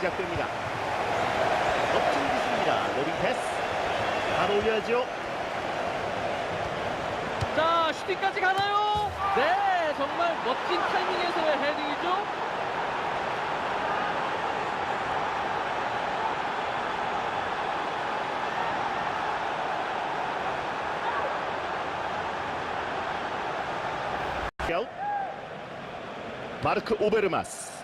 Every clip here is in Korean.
시작됩니다. 멋진 기술입니다. 로빙 패스. 바로 올려야죠. 자, 슈팅까지 가나요? 네, 정말 멋진 타이밍에서의 헤딩이죠. 마르크 오베르마스.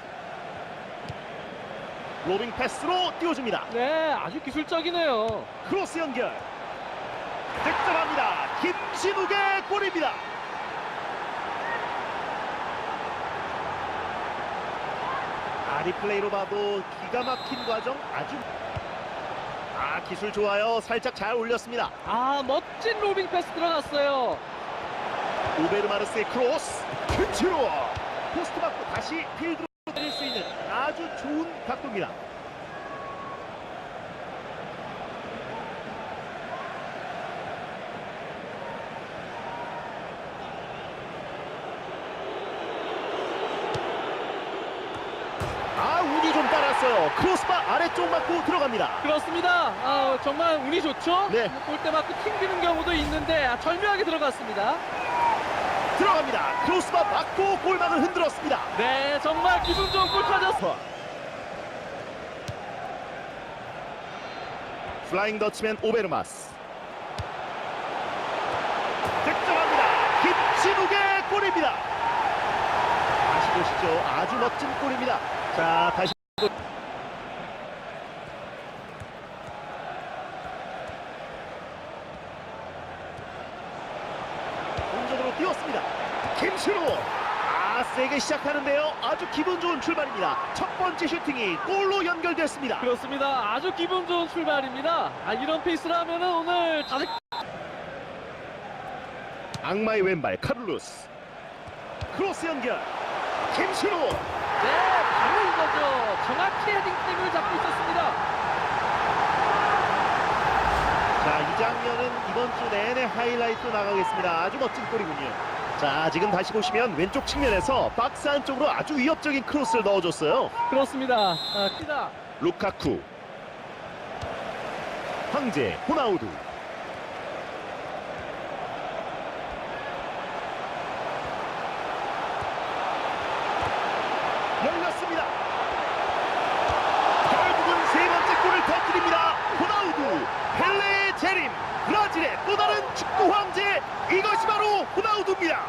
로빙 패스로 띄워줍니다. 네, 아주 기술적이네요. 크로스 연결. 득점합니다. 김신욱의 골입니다. 아, 리플레이로 봐도 기가 막힌 과정 아주 아 기술 좋아요. 살짝 잘 올렸습니다. 아, 멋진 로빙 패스 들어갔어요. 오베르마르스의 크로스 근치로 포스트 받고 다시 필드로 때릴 수 있는 아주 좋은 각도입니다. 아 운이 좀 따랐어요. 크로스바 아래쪽 맞고 들어갑니다. 그렇습니다. 아, 정말 운이 좋죠? 네. 골대 맞고 튕기는 경우도 있는데 아, 절묘하게 들어갔습니다. 들어갑니다. 크로스바 맞고 골망을 흔들었습니다. 네, 정말 기분 좋은 골 찾았어. 플라잉 더치맨 오베르마스. 득점합니다. 김진욱의 골입니다. 다시 보시죠. 아주 멋진 골입니다. 자 다시 뛰었습니다 김신우 아 세게 시작하는데요 아주 기분 좋은 출발입니다 첫 번째 슈팅이 골로 연결됐습니다 그렇습니다. 아주 기분 좋은 출발입니다. 아, 이런 페이스라면 은 오늘 다들 악마의 왼발 카를로스 크로스 연결 김신우 네, 바로 이거죠. 정확히 헤딩 타임을 잡고 있었습니다. 자 이 장면은 이번 주 내내 하이라이트로 나가겠습니다. 아주 멋진 골이군요. 자 지금 다시 보시면 왼쪽 측면에서 박스 안쪽으로 아주 위협적인 크로스를 넣어줬어요. 그렇습니다. 아, 키다. 루카쿠 황제 호나우두. 열렸습니다. 결국은 세 번째 골을 터뜨립니다. 호나우두 펠레의 재림 브라질의 또 다른 축구 황제 이것이 바로 호나우두입니다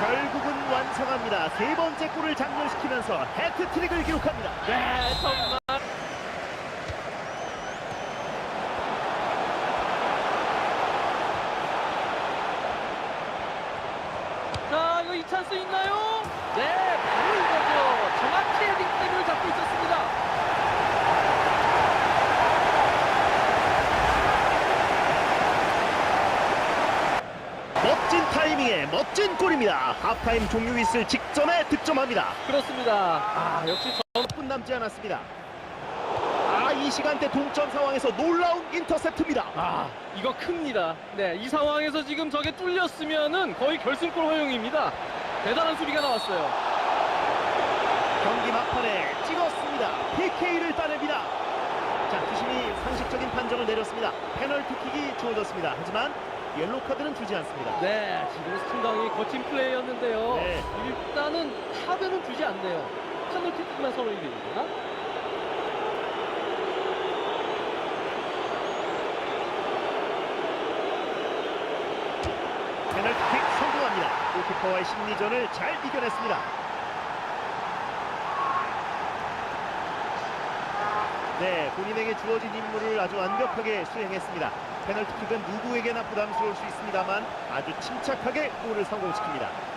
결국은 완성합니다 세 번째 골을 장렬시키면서 해트트릭을 기록합니다 네, 정말. 자, 이거 이 찬스 있나요? 네, 바로 이거죠. 정확히 헤딩 타임을 잡고 있었습니다. 멋진 멋진 골입니다. 하프타임 종료 있을 직전에 득점합니다. 그렇습니다. 아, 역시 저... 1분 남지 않았습니다. 아, 이 시간대 동점 상황에서 놀라운 인터셉트입니다. 아, 이거 큽니다. 네, 이 상황에서 지금 저게 뚫렸으면은 거의 결승골 허용입니다. 대단한 수비가 나왔어요. 경기 막판에 찍었습니다. PK를 따냅니다. 자, 주심이 상식적인 판정을 내렸습니다. 페널티킥이 주어졌습니다. 하지만 옐로 카드는 주지 않습니다. 네, 지금 상당히 거친 플레이였는데요. 네. 일단은 카드는 주지 않네요. 페널티킥만 선언이 됩니다. 페널티킥 성공합니다. 골키퍼와의 심리전을 잘 이겨냈습니다. 네, 본인에게 주어진 임무를 아주 완벽하게 수행했습니다. 페널티킥은 누구에게나 부담스러울 수 있습니다만 아주 침착하게 골을 성공시킵니다.